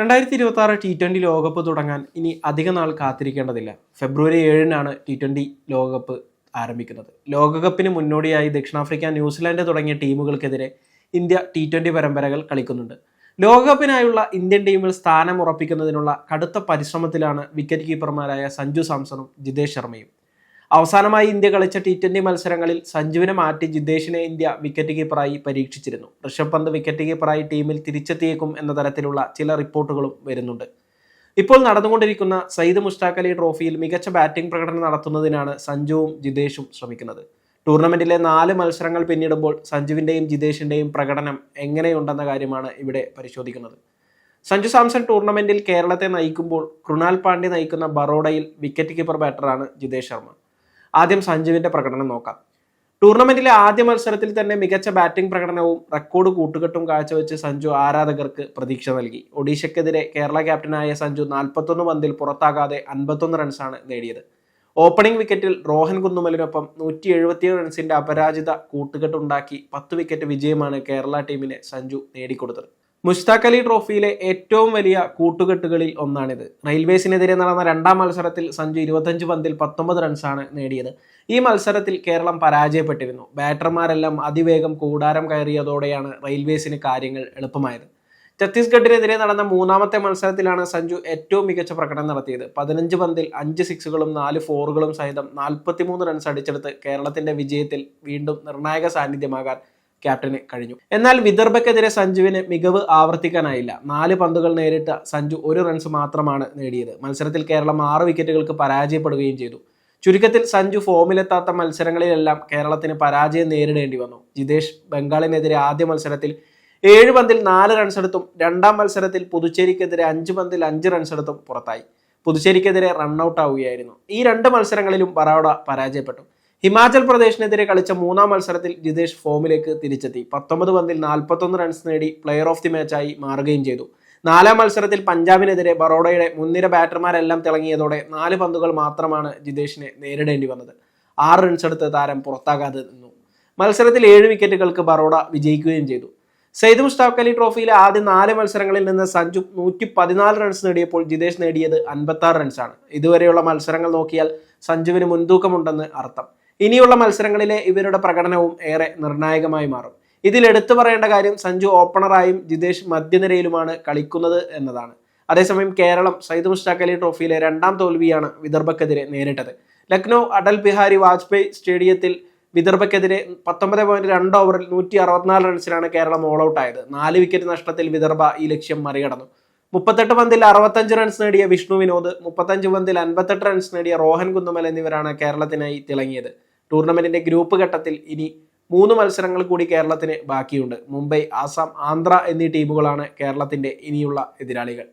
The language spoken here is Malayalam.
രണ്ടായിരത്തി ഇരുപത്തി ആറ് ടി ട്വന്റി ലോകകപ്പ് തുടങ്ങാൻ ഇനി അധിക നാൾ കാത്തിരിക്കേണ്ടതില്ല. ഫെബ്രുവരി ഏഴിനാണ് ടി ട്വന്റി ലോകകപ്പ് ആരംഭിക്കുന്നത്. ലോകകപ്പിന് മുന്നോടിയായി ദക്ഷിണാഫ്രിക്ക ന്യൂസിലാൻഡ് തുടങ്ങിയ ടീമുകൾക്കെതിരെ ഇന്ത്യ ടി ട്വന്റി പരമ്പരകൾ കളിക്കുന്നുണ്ട്. ലോകകപ്പിനായുള്ള ഇന്ത്യൻ ടീമിൽ സ്ഥാനം ഉറപ്പിക്കുന്നതിനുള്ള കടുത്ത പരിശ്രമത്തിലാണ് വിക്കറ്റ് കീപ്പർമാരായ സഞ്ജു സാംസണും ജിതേഷ് ശർമ്മയും. അവസാനമായി ഇന്ത്യ കളിച്ച ടി ട്വന്റി മത്സരങ്ങളിൽ സഞ്ജുവിനെ മാറ്റി ജിതേഷിനെ ഇന്ത്യ വിക്കറ്റ് കീപ്പറായി പരീക്ഷിച്ചിരുന്നു. ഋഷഭ് പന്ത് വിക്കറ്റ് കീപ്പറായി ടീമിൽ തിരിച്ചെത്തിയേക്കും എന്ന തരത്തിലുള്ള ചില റിപ്പോർട്ടുകളും വരുന്നുണ്ട്. ഇപ്പോൾ നടന്നുകൊണ്ടിരിക്കുന്ന സയ്യിദ് മുഷ്താഖ് അലി ട്രോഫിയിൽ മികച്ച ബാറ്റിംഗ് പ്രകടനം നടത്തുന്നതിനാണ് സഞ്ജുവും ജിതേഷും ശ്രമിക്കുന്നത്. ടൂർണമെന്റിലെ നാല് മത്സരങ്ങൾ പിന്നിടുമ്പോൾ സഞ്ജുവിന്റെയും ജിതേഷിന്റെയും പ്രകടനം എങ്ങനെയുണ്ടെന്ന കാര്യമാണ് ഇവിടെ പരിശോധിക്കുന്നത്. സഞ്ജു സാംസൺ ടൂർണമെന്റിൽ കേരളത്തെ നയിക്കുമ്പോൾ കൃണാൽ പാണ്ഡ്യ നയിക്കുന്ന ബറോഡയിൽ വിക്കറ്റ് കീപ്പർ ബാറ്ററാണ് ജിതേഷ് ശർമ്മ. ആദ്യം സഞ്ജുവിന്റെ പ്രകടനം നോക്കാം. ടൂർണമെന്റിലെ ആദ്യ മത്സരത്തിൽ തന്നെ മികച്ച ബാറ്റിംഗ് പ്രകടനവും റെക്കോർഡ് കൂട്ടുകെട്ടും കാഴ്ചവെച്ച് സഞ്ജു ആരാധകർക്ക് പ്രതീക്ഷ നൽകി. ഒഡീഷയ്ക്കെതിരെ കേരള ക്യാപ്റ്റനായ സഞ്ജു നാൽപ്പത്തൊന്ന് പന്തിൽ പുറത്താകാതെ അൻപത്തൊന്ന് റൺസാണ് നേടിയത്. ഓപ്പണിംഗ് വിക്കറ്റിൽ റോഹൻ കുന്നുമലിനൊപ്പം നൂറ്റി എഴുപത്തിയേഴ് റൺസിന്റെ അപരാജിത കൂട്ടുകെട്ടുണ്ടാക്കി പത്ത് വിക്കറ്റ് വിജയമാണ് കേരള ടീമിനെ സഞ്ജു നേടിക്കൊടുത്തത്. മുഷ്താഖ് അലി ട്രോഫിയിലെ ഏറ്റവും വലിയ കൂട്ടുകെട്ടുകളിൽ ഒന്നാണിത്. റെയിൽവേസിനെതിരെ നടന്ന രണ്ടാം മത്സരത്തിൽ സഞ്ജു ഇരുപത്തഞ്ച് പന്തിൽ പത്തൊമ്പത് റൺസാണ് നേടിയത്. ഈ മത്സരത്തിൽ കേരളം പരാജയപ്പെട്ടിരുന്നു. ബാറ്റർമാരെല്ലാം അതിവേഗം കൂടാരം കയറിയതോടെയാണ് റെയിൽവേസിന് കാര്യങ്ങൾ എളുപ്പമായത്. ഛത്തീസ്ഗഡിനെതിരെ നടന്ന മൂന്നാമത്തെ മത്സരത്തിലാണ് സഞ്ജു ഏറ്റവും മികച്ച പ്രകടനം നടത്തിയത്. പതിനഞ്ച് പന്തിൽ അഞ്ച് സിക്സുകളും നാല് ഫോറുകളും സഹിതം നാൽപ്പത്തിമൂന്ന് റൺസ് അടിച്ചെടുത്ത് കേരളത്തിന്റെ വിജയത്തിൽ വീണ്ടും നിർണായക സാന്നിധ്യമാകാൻ ക്യാപ്റ്റന് കഴിഞ്ഞു. എന്നാൽ വിദർഭക്കെതിരെ സഞ്ജുവിന് മികവ് ആവർത്തിക്കാനായില്ല. നാല് പന്തുകൾ നേരിട്ട സഞ്ജു ഒരു റൺസ് മാത്രമാണ് നേടിയത്. മത്സരത്തിൽ കേരളം ആറ് വിക്കറ്റുകൾക്ക് പരാജയപ്പെടുകയും ചെയ്തു. ചുരുക്കത്തിൽ സഞ്ജു ഫോമിലെത്താത്ത മത്സരങ്ങളിലെല്ലാം കേരളത്തിന് പരാജയം നേരിടേണ്ടി വന്നു. ജിതേഷ് ബംഗാളിനെതിരെ ആദ്യ മത്സരത്തിൽ ഏഴ് പന്തിൽ നാല് റൺസ് എടുത്തും രണ്ടാം മത്സരത്തിൽ പുതുച്ചേരിക്കെതിരെ അഞ്ച് പന്തിൽ അഞ്ച് റൺസ് എടുത്തും പുറത്തായി. പുതുച്ചേരിക്കെതിരെ റണ്ണൌട്ട് ആവുകയായിരുന്നു. ഈ രണ്ട് മത്സരങ്ങളിലും ബറോഡ പരാജയപ്പെട്ടു. ഹിമാചൽ പ്രദേശിനെതിരെ കളിച്ച മൂന്നാം മത്സരത്തിൽ ജിതേഷ് ഫോമിലേക്ക് തിരിച്ചെത്തി. പത്തൊമ്പത് പന്തിൽ നാൽപ്പത്തൊന്ന് റൺസ് നേടി പ്ലെയർ ഓഫ് ദി മാച്ചായി മാറുകയും ചെയ്തു. നാലാം മത്സരത്തിൽ പഞ്ചാബിനെതിരെ ബറോഡയുടെ മുൻനിര ബാറ്റർമാരെല്ലാം തിളങ്ങിയതോടെ നാല് പന്തുകൾ മാത്രമാണ് ജിതേഷിനെ നേരിടേണ്ടി വന്നത്. ആറ് റൺസ് എടുത്ത് താരം പുറത്താകാതെ നിന്നു. മത്സരത്തിൽ ഏഴ് വിക്കറ്റുകൾക്ക് ബറോഡ വിജയിക്കുകയും ചെയ്തു. സെയ്ദ് മുഷ്താഖ് അലി ട്രോഫിയിലെ ആദ്യ നാല് മത്സരങ്ങളിൽ നിന്ന് സഞ്ജു നൂറ്റി പതിനാല് റൺസ് നേടിയപ്പോൾ ജിതേഷ് നേടിയത് അൻപത്തി റൺസാണ് ഇതുവരെയുള്ള മത്സരങ്ങൾ നോക്കിയാൽ സഞ്ജുവിന് മുൻതൂക്കമുണ്ടെന്ന് അർത്ഥം. ഇനിയുള്ള മത്സരങ്ങളിലെ ഇവരുടെ പ്രകടനവും ഏറെ നിർണായകമായി മാറും. ഇതിൽ എടുത്തു പറയേണ്ട കാര്യം സഞ്ജു ഓപ്പണറായും ജിതേഷ് മധ്യനിരയിലുമാണ് കളിക്കുന്നത് എന്നതാണ്. അതേസമയം കേരളം സയ്യിദ് മുഷ്താഖ് അലി ട്രോഫിയിലെ രണ്ടാം തോൽവിയാണ് വിദർഭക്കെതിരെ നേരിട്ടത്. ലക്നൗ അടൽ ബിഹാരി വാജ്പേയി സ്റ്റേഡിയത്തിൽ വിദർഭക്കെതിരെ പത്തൊമ്പത് പോയിന്റ് രണ്ട് ഓവറിൽ നൂറ്റി അറുപത്തിനാല് റൺസിനാണ് കേരളം ഓൾ ഔട്ട് ആയത്. നാല് വിക്കറ്റ് നഷ്ടത്തിൽ വിദർഭ ഈ ലക്ഷ്യം മറികടന്നു. മുപ്പത്തെട്ട് പന്തിൽ അറുപത്തഞ്ച് റൺസ് നേടിയ വിഷ്ണു വിനോദ് മുപ്പത്തഞ്ച് പന്തിൽ അൻപത്തെട്ട് റൺസ് നേടിയ റോഹൻ കുന്നുമൽ എന്നിവരാണ് കേരളത്തിനായി തിളങ്ങിയത്. ടൂർണമെന്റിന്റെ ഗ്രൂപ്പ് ഘട്ടത്തിൽ ഇനി മൂന്ന് മത്സരങ്ങൾ കൂടി കേരളത്തിന് ബാക്കിയുണ്ട്. മുംബൈ ആസാം ആന്ധ്ര എന്നീ ടീമുകളാണ് കേരളത്തിന്റെ ഇനിയുള്ള എതിരാളികൾ.